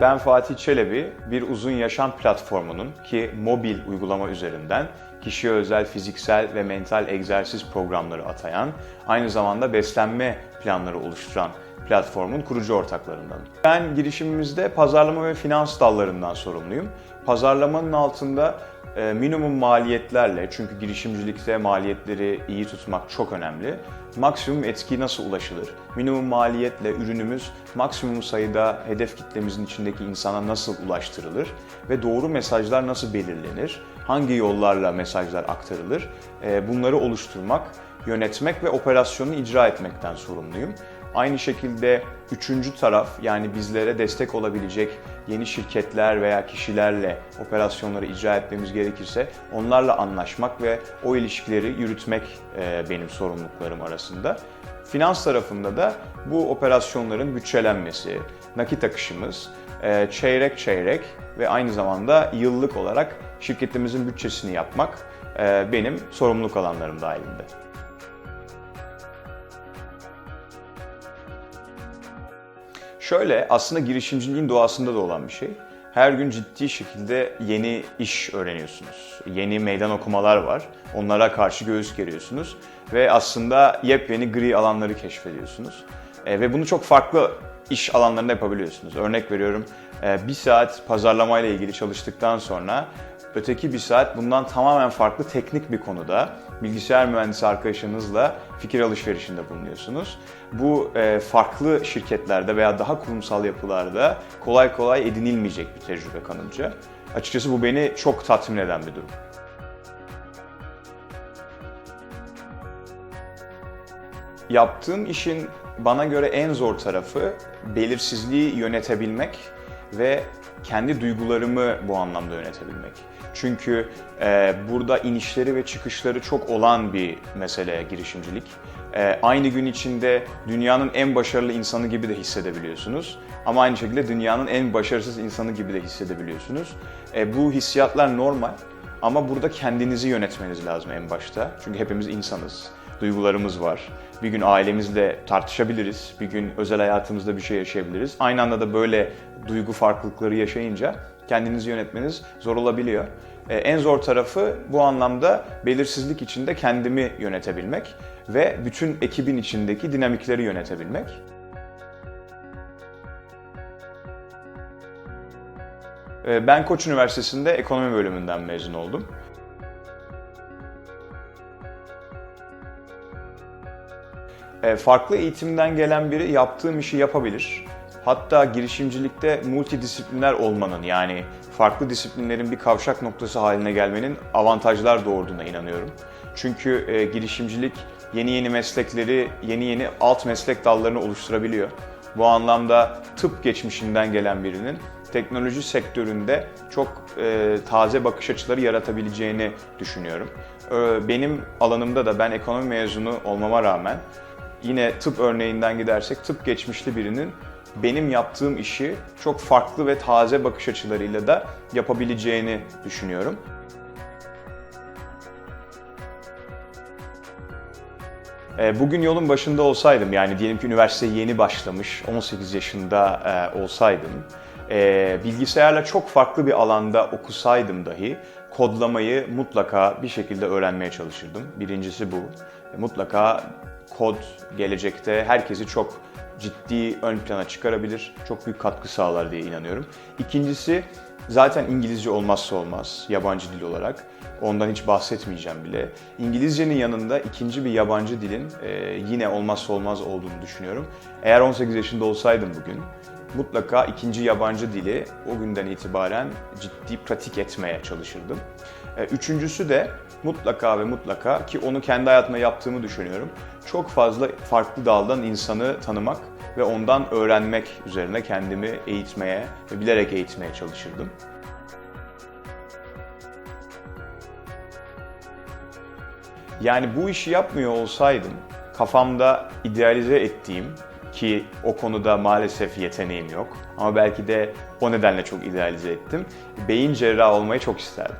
Ben Fatih Çelebi, bir uzun yaşam platformunun ki mobil uygulama üzerinden kişiye özel fiziksel ve mental egzersiz programları atayan, aynı zamanda beslenme planları oluşturan platformun kurucu ortaklarındanım. Ben girişimimizde pazarlama ve finans dallarından sorumluyum. Pazarlamanın altında minimum maliyetlerle, çünkü girişimcilikte maliyetleri iyi tutmak çok önemli. Maksimum etki nasıl ulaşılır? Minimum maliyetle ürünümüz maksimum sayıda hedef kitlemizin içindeki insana nasıl ulaştırılır? Ve doğru mesajlar nasıl belirlenir? Hangi yollarla mesajlar aktarılır? E, Bunları oluşturmak, yönetmek ve operasyonu icra etmekten sorumluyum. Aynı şekilde üçüncü taraf yani bizlere destek olabilecek yeni şirketler veya kişilerle operasyonları icra etmemiz gerekirse onlarla anlaşmak ve o ilişkileri yürütmek e, benim sorumluluklarım arasında. Finans tarafında da bu operasyonların bütçelenmesi, nakit akışımız, e, çeyrek çeyrek ve aynı zamanda yıllık olarak şirketimizin bütçesini yapmak e, benim sorumluluk alanlarım dahilinde. Şöyle aslında girişimciliğin doğasında da olan bir şey. Her gün ciddi şekilde yeni iş öğreniyorsunuz. Yeni meydan okumalar var. Onlara karşı göğüs geriyorsunuz. Ve aslında yepyeni gri alanları keşfediyorsunuz. E, ve bunu çok farklı iş alanlarında yapabiliyorsunuz. Örnek veriyorum e, bir saat pazarlamayla ilgili çalıştıktan sonra öteki bir saat bundan tamamen farklı teknik bir konuda bilgisayar mühendisi arkadaşınızla fikir alışverişinde bulunuyorsunuz. Bu e, farklı şirketlerde veya daha kurumsal yapılarda kolay kolay edinilmeyecek bir tecrübe kanımca. Açıkçası bu beni çok tatmin eden bir durum. Yaptığım işin bana göre en zor tarafı belirsizliği yönetebilmek ve kendi duygularımı bu anlamda yönetebilmek. Çünkü e, burada inişleri ve çıkışları çok olan bir mesele girişimcilik. E, aynı gün içinde dünyanın en başarılı insanı gibi de hissedebiliyorsunuz. Ama aynı şekilde dünyanın en başarısız insanı gibi de hissedebiliyorsunuz. E, bu hissiyatlar normal ama burada kendinizi yönetmeniz lazım en başta. Çünkü hepimiz insanız duygularımız var. Bir gün ailemizle tartışabiliriz, bir gün özel hayatımızda bir şey yaşayabiliriz. Aynı anda da böyle duygu farklılıkları yaşayınca kendinizi yönetmeniz zor olabiliyor. Ee, en zor tarafı bu anlamda belirsizlik içinde kendimi yönetebilmek ve bütün ekibin içindeki dinamikleri yönetebilmek. Ben Koç Üniversitesi'nde ekonomi bölümünden mezun oldum. E, farklı eğitimden gelen biri yaptığım işi yapabilir. Hatta girişimcilikte multidisipliner olmanın yani farklı disiplinlerin bir kavşak noktası haline gelmenin avantajlar doğurduğuna inanıyorum. Çünkü e, girişimcilik yeni yeni meslekleri, yeni yeni alt meslek dallarını oluşturabiliyor. Bu anlamda tıp geçmişinden gelen birinin teknoloji sektöründe çok e, taze bakış açıları yaratabileceğini düşünüyorum. E, benim alanımda da ben ekonomi mezunu olmama rağmen yine tıp örneğinden gidersek tıp geçmişli birinin benim yaptığım işi çok farklı ve taze bakış açılarıyla da yapabileceğini düşünüyorum. E, Bugün yolun başında olsaydım, yani diyelim ki üniversiteye yeni başlamış, 18 yaşında e, olsaydım, e, bilgisayarla çok farklı bir alanda okusaydım dahi kodlamayı mutlaka bir şekilde öğrenmeye çalışırdım. Birincisi bu. Mutlaka kod gelecekte herkesi çok ciddi ön plana çıkarabilir, çok büyük katkı sağlar diye inanıyorum. İkincisi zaten İngilizce olmazsa olmaz yabancı dil olarak. Ondan hiç bahsetmeyeceğim bile. İngilizcenin yanında ikinci bir yabancı dilin e, yine olmazsa olmaz olduğunu düşünüyorum. Eğer 18 yaşında olsaydım bugün mutlaka ikinci yabancı dili o günden itibaren ciddi pratik etmeye çalışırdım. E, Üçüncüsü de mutlaka ve mutlaka ki onu kendi hayatımda yaptığımı düşünüyorum. Çok fazla farklı daldan insanı tanımak ve ondan öğrenmek üzerine kendimi eğitmeye ve bilerek eğitmeye çalışırdım. Yani bu işi yapmıyor olsaydım kafamda idealize ettiğim ki o konuda maalesef yeteneğim yok ama belki de o nedenle çok idealize ettim. Beyin cerrahı olmayı çok isterdim.